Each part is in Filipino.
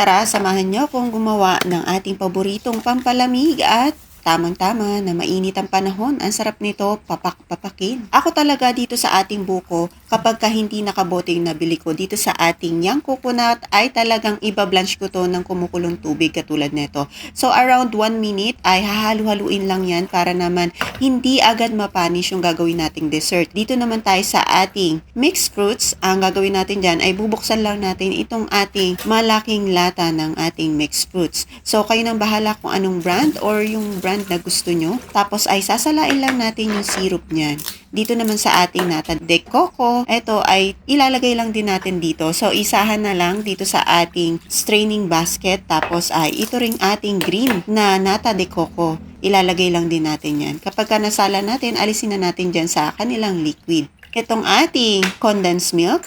Tara, samahan niyo akong gumawa ng ating paboritong pampalamig at tamang-tama na mainit ang panahon. Ang sarap nito, papak-papakin. Ako talaga dito sa ating buko, kapag ka hindi nakaboting nabili ko dito sa ating yang coconut, ay talagang ibablanch ko to ng kumukulong tubig katulad nito. So around 1 minute ay hahalu-haluin lang yan para naman hindi agad mapanis yung gagawin nating dessert. Dito naman tayo sa ating mixed fruits. Ang gagawin natin dyan ay bubuksan lang natin itong ating malaking lata ng ating mixed fruits. So kayo nang bahala kung anong brand or yung brand na gusto nyo. Tapos ay sasalain lang natin yung syrup niyan. Dito naman sa ating nata de coco, ito ay ilalagay lang din natin dito. So isahan na lang dito sa ating straining basket. Tapos ay ito ring ating green na nata de coco. Ilalagay lang din natin yan. Kapag ka nasala natin, alisin na natin dyan sa kanilang liquid. Itong ating condensed milk,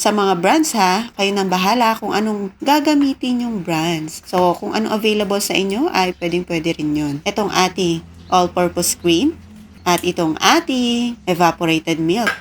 sa mga brands ha, kayo nang bahala kung anong gagamitin yung brands. So, kung anong available sa inyo, ay pwedeng pwede rin yun. Itong ating all-purpose cream at itong ating evaporated milk.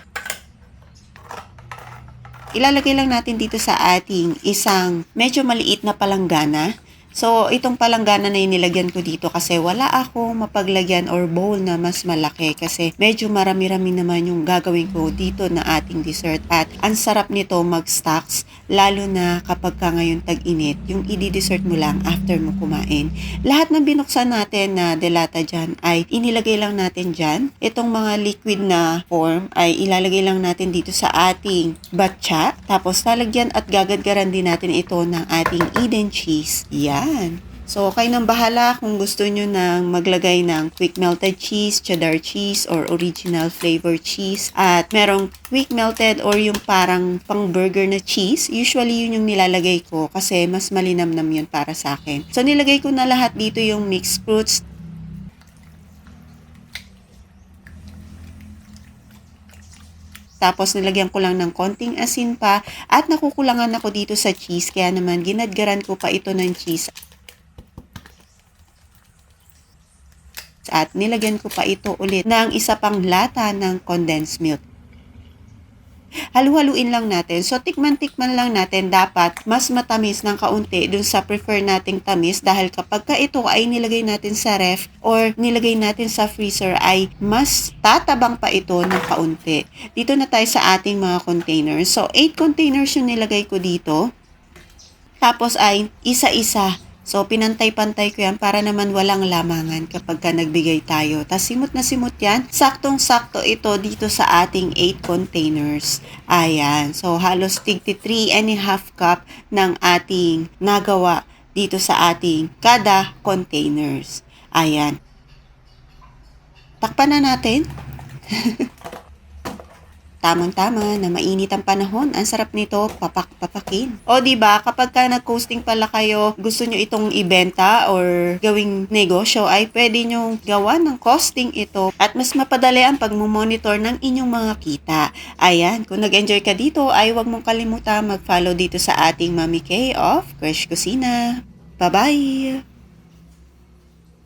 Ilalagay lang natin dito sa ating isang medyo maliit na palanggana So, itong palanggana na inilagyan ko dito kasi wala ako mapaglagyan or bowl na mas malaki kasi medyo marami-rami naman yung gagawin ko dito na ating dessert at ang sarap nito mag-stocks lalo na kapag ka ngayon tag-init yung i-dessert mo lang after mo kumain. Lahat ng binuksan natin na delata dyan ay inilagay lang natin dyan. Itong mga liquid na form ay ilalagay lang natin dito sa ating batcha tapos lalagyan at gagadgaran din natin ito ng ating Eden cheese. Yan. Yan. So, kayo nang bahala kung gusto nyo nang maglagay ng quick melted cheese, cheddar cheese, or original flavor cheese. At merong quick melted or yung parang pang burger na cheese. Usually, yun yung nilalagay ko kasi mas malinamnam yun para sa akin. So, nilagay ko na lahat dito yung mixed fruits, Tapos nilagyan ko lang ng konting asin pa at nakukulangan ako dito sa cheese kaya naman ginadgaran ko pa ito ng cheese. At nilagyan ko pa ito ulit ng isa pang lata ng condensed milk halu-haluin lang natin. So, tikman-tikman lang natin dapat mas matamis ng kaunti dun sa prefer nating tamis dahil kapag ka ito ay nilagay natin sa ref or nilagay natin sa freezer ay mas tatabang pa ito ng kaunti. Dito na tayo sa ating mga containers. So, 8 containers yung nilagay ko dito. Tapos ay isa-isa So, pinantay-pantay ko yan para naman walang lamangan kapag ka nagbigay tayo. Tapos, simot na simot yan. Saktong-sakto ito dito sa ating 8 containers. Ayan. So, halos tigti 3 and a half cup ng ating nagawa dito sa ating kada containers. Ayan. Takpan na natin. Tamang-tama na mainit ang panahon. Ang sarap nito, papak-papakin. O ba kapag ka nag-coasting pala kayo, gusto nyo itong ibenta or gawing negosyo, ay pwede nyo gawa ng costing ito at mas mapadali ang pagmumonitor ng inyong mga kita. Ayan, kung nag-enjoy ka dito, ay huwag mong kalimutan mag-follow dito sa ating Mami K of Crash Kusina. Bye-bye!